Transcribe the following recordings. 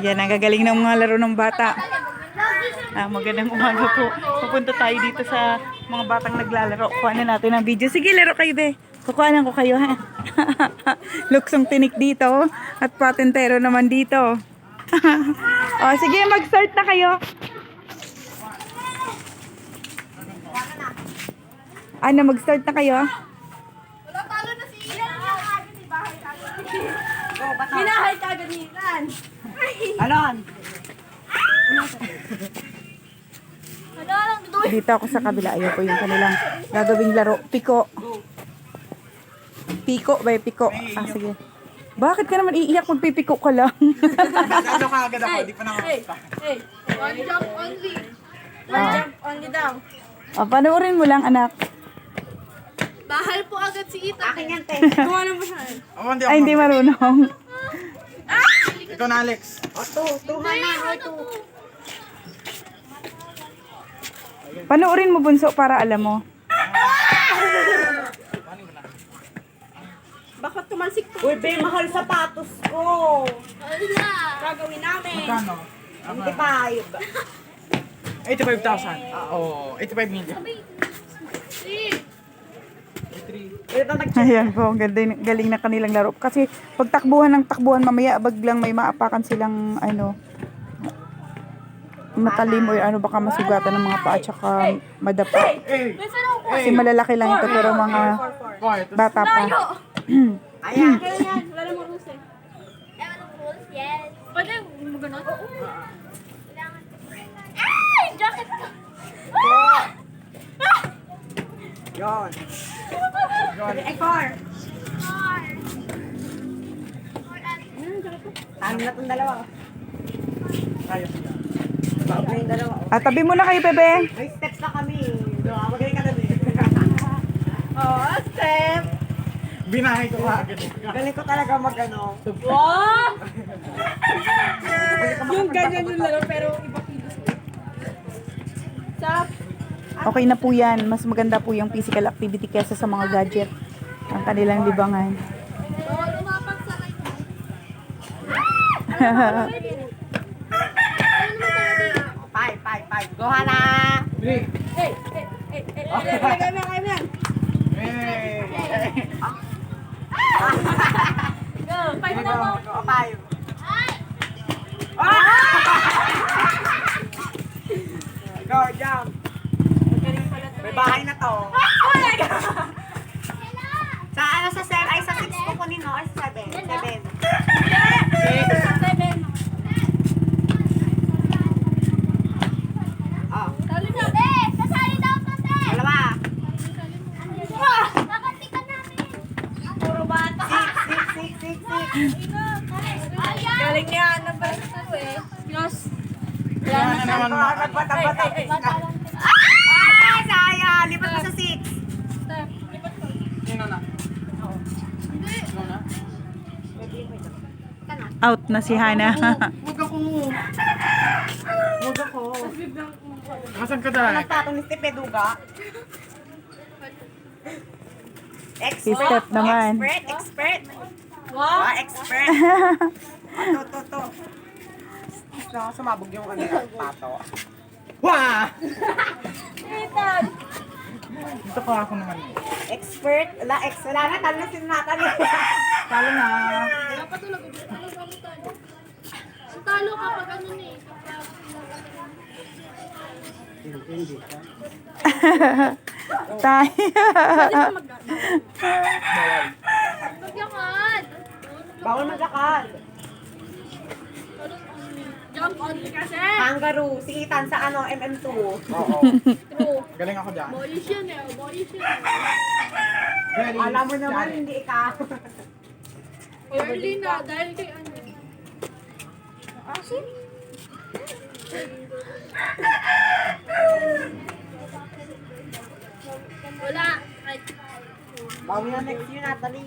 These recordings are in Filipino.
Yan, ang gagaling ng mga laro ng bata. Ah, magandang umaga po. Pupunta tayo dito sa mga batang naglalaro. Kuhanan natin ang video. Sige, laro kayo, be. Kukuhanan ko kayo, ha? Luksong tinik dito. At patentero naman dito. o, sige, mag-start na kayo. Ano, mag-start na kayo? Wala talo na si Ilan. Binahay ka agad ni Ilan. Alon! Dito ako sa kabila. Ayaw ko yung kanilang gagawing laro. Piko. Piko ba yung piko? Ah, sige. Bakit ka naman iiyak kung pipiko ka lang? Ano ka agad ako? Di pa na Hey, hey. One jump only. One Ah. jump only daw. oh, panoorin mo lang, anak. Bahal po agad si Ita. Akin yan, te. Gawa na mo siya. Oh, hindi ako. Ay, hindi marunong. Ikaw na, Alex. Panoorin mo, bunso, para alam mo. Bakit tumalsik to? Uy, be, mahal sapatos ko. Wala. Gagawin namin. Magkano? 25. 85,000. Oo, 85 million. Ayan po, ang ganda, galing na kanilang laro. Kasi pag takbuhan ng takbuhan, mamaya baglang may maapakan silang ano, matalim o ano baka masugatan ng mga paa tsaka madapa. Kasi malalaki lang ito pero mga bata pa. Ayan. Kaya yan. Wala namang rules eh. Yes. Pwede mo ganun? Oo. Ay! Jacket ko! Yun. Ay, car. Ano na itong dalawa? Tayo. Bago na yung dalawa. At tabi mo na kayo, bebe. May steps na kami. Diba? Magaling ka na din. oh, step. Binahay ko ka agad. Galing ko talaga mag ano. Wow! yung ganyan yung laro pero iba kilos. Sa Okay na po yan. Mas maganda po yung physical activity kesa sa mga gadget. Ang kanilang libangan. Five, five, five. Go, Hana. Hey, hey, hey, hey, hey, mo yan. Hey! Go, five na mo. Five. Go, jump. Bahay na to. Oh my God! Out na si Hana. Huwag ako. Huwag ako. Asan ka dahil? Nagtatong ni Steve Duga. Steph naman. Expert, expert. Wow. Ah, expert. Oh, to, to, to. Gusto ko sumabog yung ano, pato. Wah! Ethan. Dito ka ako naman. Expert. Wala, ex. Wala na, talo na si Natalie. Talo na. Dapat tulog. Talo ka mo talo. Ang talo kapag ano na eh. Tayo. Magyakan. Bawal maglakad. Jump on kasi. Kangaroo. Si Ethan sa ano, MM2. Oo. True. Galing ako dyan. Boyish yan eh. Boyish yan eh. Alam mo naman, hindi ikaw. Early na. Dahil kay ano. Asin? Wala. Na next year, Natalie.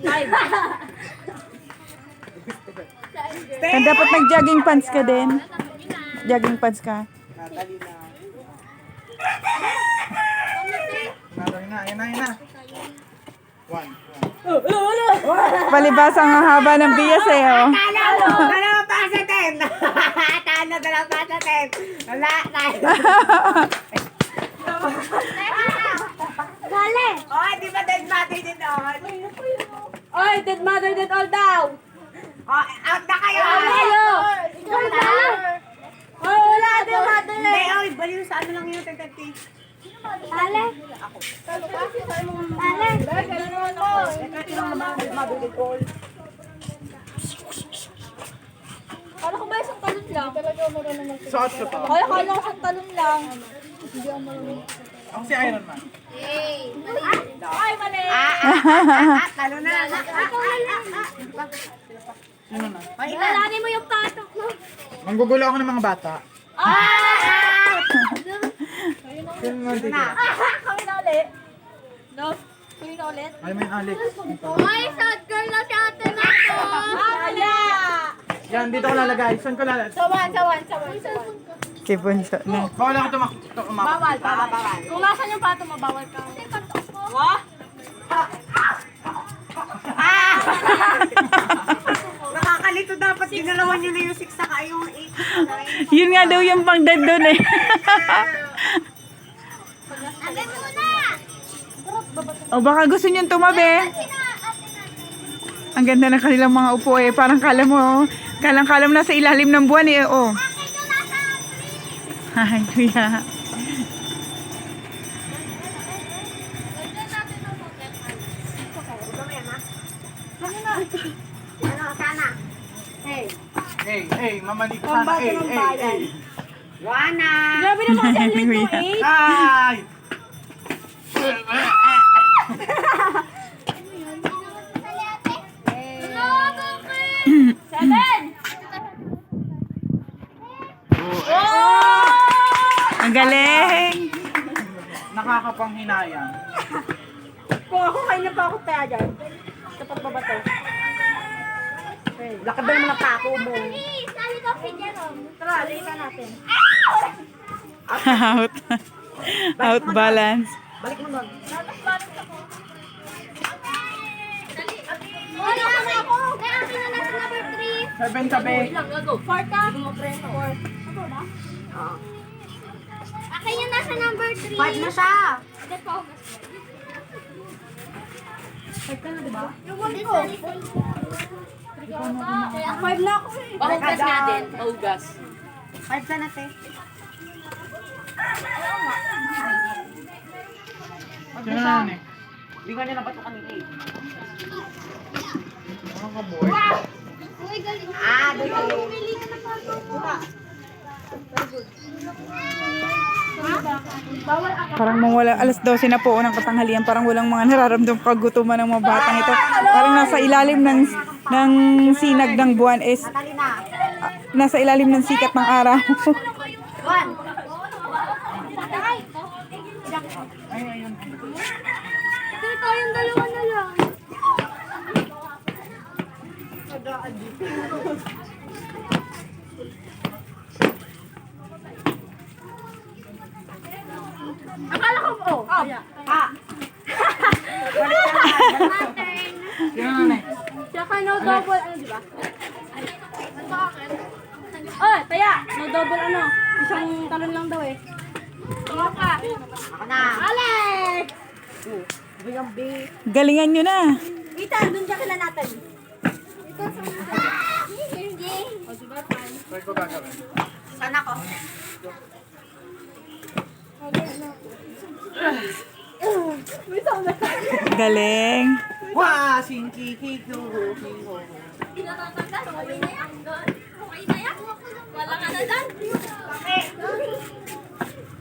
Kaya dapat nag-jogging pants ka din. Jogging pants ka. Natalie na. Natalie na. Ayan na, ayan na. One. Palibas ang haba ng eh. Oh. Mo, dalawa pa sa 10. na lang bata, Tem. Wala, tayo. Dali! Oh, di ba dead body din doon? Oy, dead mother, dead all daw! Oh, out na kayo. Ano kayo? Ikaw na! Oy, wala, dead mother Hindi, oy, baliw sa ano lang yun, tagtagti. Dali! Dali! Kala lang? Suot ko to. Kala ko lang isang talon lang. Ako si Iron Man. Ay, mali! Ah, talo na. Sino na? Lalani mo yung patok mo. Manggugulo ako ng mga bata. Ah! Sino na dito? Kami na ulit. No? Kami na ulit? Ay, may Alex. Ay, sad girl na si ate na to! Kaya! Yan, dito ko lalagay. Saan ko lalagay? Sawan, sawan, sawan. Kay Bunso na. Bawal ako tumak... to- umak- Bawal, bawal, bawal. Kung nasan yung pato mo, bawal ka. Wah? Nakakalito dapat ginalawan nyo na yung 6 saka yung 8. Yun nga daw yung pang dad doon eh. Agad mo na! o baka gusto nyo tumabi. Ang ganda ng kanilang mga upo eh. Parang kala mo, kalang kala mo nasa ilalim ng buwan eh. Oh. Ay, kuya. Ano? Hey. Hey, hey, mamali ka sana. Hey, hey, hey. Juana! Grabe naman si Alin Kuya. to, eh. Ay! Nakakapanghinayang. Kung ako, kayo na pa ako tayo dyan. Sa pagbabato. Lakad ba yung mga pako mo? Sali ka, Jerome. Tara, litan natin. Out. Out balance. Balik mo nun. Ano ka na ako? Kaya akin na nasa number 3. Seven tabi. Four ka? Four. Ako ba? Akin yung nasa number 3. 5 na siya. Agad pa ako. Five ka na, di ba? Yung one ko. Five na ako eh. Pahugas nga din. Pahugas. 5 ka na, te. Sino na yan eh? Hindi ka nila bato kanina eh. Mga kaboy. Uy, galing. Ah, ka lang. Pili ka na pa ako. Bawal ako. Parang mga wala, alas 12 na po ng katanghalian, parang walang mga nararamdam kagutuman ng mga batang ito. Parang nasa ilalim ng ng sinag ng buwan is na. nasa ilalim ng sikat ng araw. Ito tayong dalawa na lang. Akala ko, oh. Ah. Sino na eh? Tsaka no double, ano di ba? Oh, taya, no double ano? Isang talon lang daw eh. Tunga ka. Ako na. Alex! Galingan nyo na. Ethan, dun dyan kila natin. Ito sa Hindi. O, diba? Try ko gagawin. Sana ko. May sound na Galing. Wah! Sinki, hiko, hiko. Pinatatanggal, okay na yan. Okay na yan. Wala ka na dyan.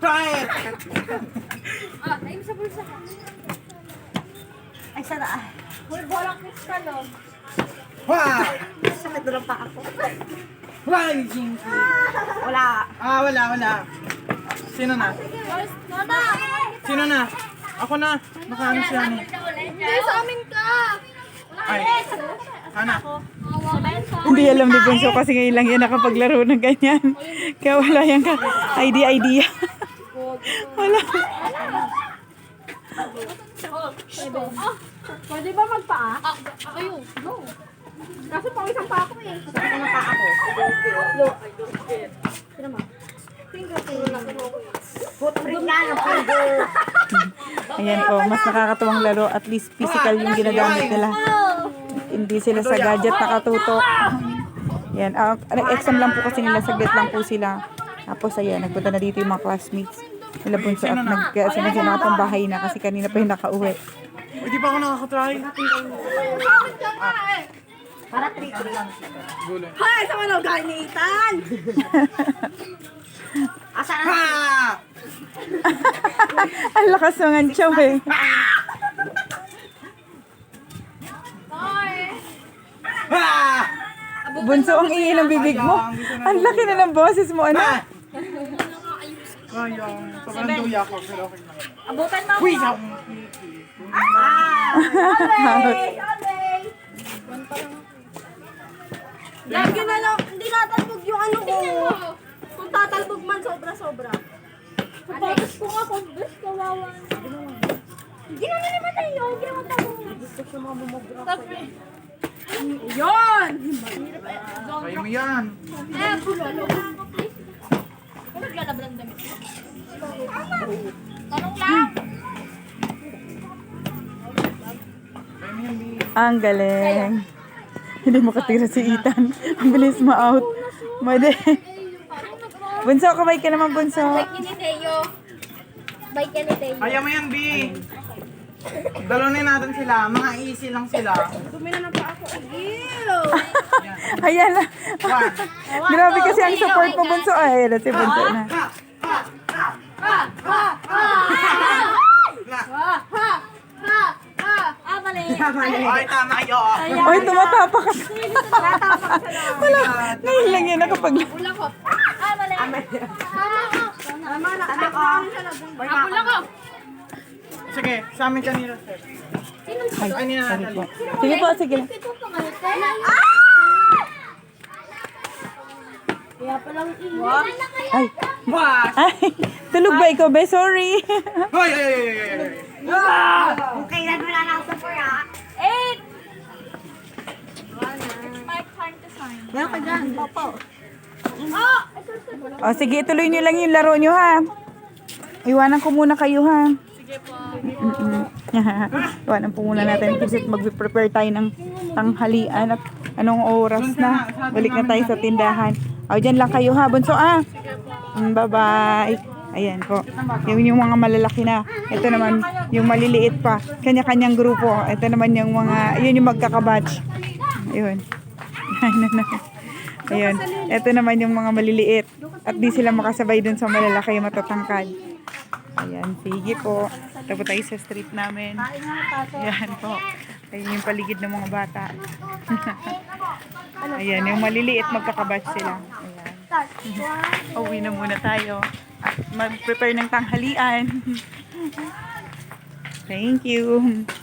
Try it! Ah, ayun sa bulsa. Ay, sana. ah. Uy, bolang kristal, oh. Wah! Sakit na pa ako. Sinki? Wala. Ah, wala, wala. Sino na? Nana! Sino na? Ako na. Nakaano siya ni. Hindi, sa amin ka! Ay. Ana. Hindi alam ni Bunso kasi ngayon lang yan nakapaglaro ng ganyan. Kaya wala yan ka idea idea. Wala. Pwede ba magpaa? Ah, ayun, go. Kaso pang isang pa eh. ako eh. Isang pa na pa ako. Look. Sino ma? Finger Footprint na finger. Ayan po, oh, mas nakakatuwang laro. At least physical yung ginagamit nila. Hindi sila sa gadget nakatuto. Yan, uh, ah, exam lang po kasi nila, saglit lang po sila. Tapos ayan, nagpunta na dito yung mga classmates. Nila bunso at nag-sinasya pang bahay na kasi kanina pa yung nakauwi. Uy, di pa ako nakakatry. Hoy, sa mga galing ni Ethan! Asa na? Ang lakas ng anchaw eh. Bunso, ang ingay ng bibig mo. Ang laki na ng boses mo, anak. Sayang. Sobrang duya ko, pero okay lang. Abutan mo Uy, ako. sa Lagi na lang, hindi natalbog yung ano ko. Kung tatalbog man, sobra-sobra. Tapos ko nga kung best kawawa. Hindi naman naman tayo, hindi naman tayo. Gusto ko mga bumubra. Yun! Kaya mo yan. Eh, bulalo. Ano naglalabas ng damit mo? Tanong lang. Ang galing. Hindi makatira si Ethan. Ang bilis ma-out. Made. Bunso, kamay ka naman, Bunso. Bike ni Teo. Bike ni Teo. Kaya mo yan, Bi. Dalonin natin sila. Mga easy lang sila. Dumi na ng paa ko. Ew! Ayan. One. Grabe kasi ang support mo, Bunso. Ay, ayan si Bunso na. Ah, mali. Ay, tama kayo. Oy, tumatapa ka. Wala. Ngayon lang yan nakapag... Pula ko. Ah, mali. Tama na, anak ko. Ah, pula ko. Sige, sa amin kanina, sir. Ay, kanina po. Sige po, sige. Pa nga. Kaya palang iwan. Ay, ay. Tulog ba ikaw, be? Sorry. Hoy, hoy, hoy, hoy, hoy, hoy. Okay, wala na ako sa Meron ka dyan, popo. O, sige, ituloy niyo lang yung laro niyo, ha? Iwanan ko muna kayo, ha? Sige po. Iwanan po muna natin kasi mag-prepare tayo ng tanghalian at anong oras na. Balik na tayo sa tindahan. O, dyan lang kayo, ha? Bunso, ah. Mm, Bye-bye. Ayan po. Yung, yung mga malalaki na. Ito naman, yung maliliit pa. Kanya-kanyang grupo. Ito naman yung mga, yun yung magkakabatch. Ayun. Ayun. Ito naman yung mga maliliit. At di sila makasabay dun sa malalaki matatangkad. Ayan, sige po. Ito po tayo sa street namin. Ayan po. Ayan yung paligid ng mga bata. Ayan, yung maliliit magkakabatch sila. Ayan. Uwi na muna tayo. Mag-prepare ng tanghalian. Thank you.